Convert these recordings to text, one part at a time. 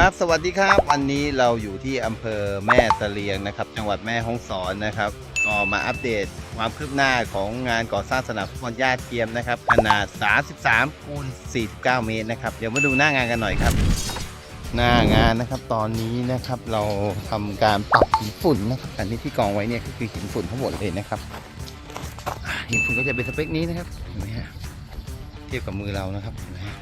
ครับสวัสดีครับวันนี้เราอยู่ที่อำเภอแม่ตะเลียงนะครับ จังหวัดแม่ฮ่องสอนนะครับก็มาอัปเดตความคืบหน้าของงานก่อสร้างสนามฟุตบอลหญ้าเทียมนะครับ ขนาด 33คูณ49 เมตรนะครับ เดี๋ยวมาดูหน้างานกันหน่อยครับ หน้างานนะครับตอนนี้นะครับเราทำการปรับหินฝุ่นนะครับอันนี้ที่กองไว้เนี่ยก็คือหินฝุ่นทั้งหมดเลยนะครับหินฝุ่นก็จะเป็นสเปคนี้นะครับเห็นไหมฮะเทียบกับมือเรานะครับเห็นไหมฮะ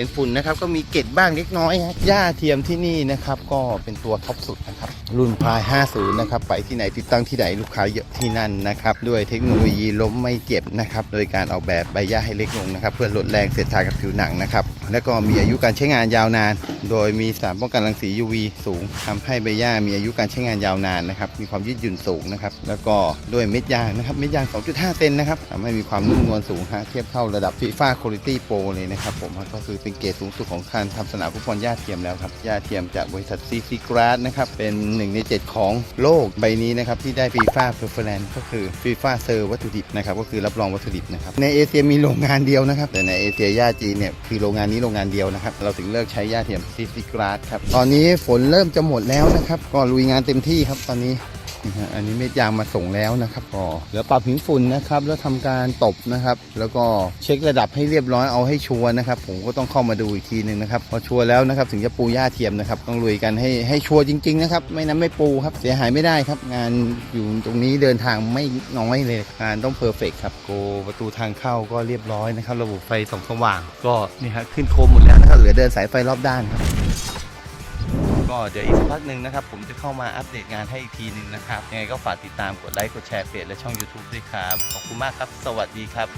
เป็นฝุ่นนะครับ ก็มีเกล็ดบ้างเล็กน้อยฮะหญ้าเทียมที่นี่นะครับ ก็เป็นตัวท็อปสุดนะครับ รุ่นพาย 50 นะครับ ไปที่ไหนติดตั้งที่ไหนลูกค้าเยอะที่นั่นนะครับ ด้วยเทคโนโลยีล้มไม่เจ็บนะครับ โดยการออกแบบใบหญ้าให้เล็กลงนะครับ เพื่อลดแรงเสียดทานกับผิวหนังนะครับ แล้วก็มีอายุการใช้งานยาวนาน โดยมีสารป้องกันรังสี UV สูงทำให้ใบหญ้ามีอายุการใช้งานยาวนานนะครับ มีความยืดหยุ่นสูงนะครับ แล้วก็ด้วยเม็ดยางนะครับ เม็ดยาง 2.5 เซนนะครับทำให้มีความนุ่มนวลสูงฮะเทียบเท่าระดับฟีฟ่าคุณ i t y Pro เลยนะครับผมก็คือเป็นเกรดสูงสุดของการทำสนามฟุตบอลหญ้าเทียมแล้วครับหญ้าเทียมจากบริษัทซีซีกราสนะครับ เป็นหนึ่งใน 7 ของโลกใบนี้นะครับที่ได้ฟีฟ่าเพอร์เฟอร์แลนก็คือฟีฟ่าเซอร์วัตถุดิบนะครับก็คือรับรองวัตถุดิบนะครับในเอเชียมีโรงงานเดียวนะครับแต่ในเอเชียหญ้าจีนเนี่ยคือโรงงานนี้โรงงานเดียวนะครับ เราถึงเลิกใช้หญ้าเทียมซิซิกราสครับ ตอนนี้ฝนเริ่มจะหมดแล้วนะครับ ก็ลุยงานเต็มที่ครับตอนนี้ นะฮะอันนี้เม็ดยางมาส่งแล้วนะครับก็เหลือปรับหินฝุ่นนะครับแล้วทำการตบนะครับ แล้วก็เช็คระดับให้เรียบร้อยเอาให้ชัวร์นะครับ ผมก็ต้องเข้ามาดูอีกทีหนึ่งนะครับพอชัวร์แล้วนะครับถึงจะปูหญ้าเทียมนะครับต้องลุยกันให้ให้ชัวร์จริงๆนะครับไม่นั้นไม่ปูครับเสียหายไม่ได้ครับ งานอยู่ตรงนี้เดินทางไม่น้อยเลยงานต้องเพอร์เฟกครับโกประตูทางเข้าก็เรียบร้อยนะครับ ระบบไฟส่องสว่าง ก็นี่ฮะขึ้นโคมหมดแล้วนะครับเหลือเดินสายไฟรอบด้านครับ ก็เดี๋ยวอีกสักพักหนึ่งนะครับ ผมจะเข้ามาอัปเดตงานให้อีกทีหนึ่งนะครับยังไงก็ฝากติดตามกดไลค์กดแชร์เพจและช่อง YouTube ด้วยครับ ขอบคุณมากครับ สวัสดีครับ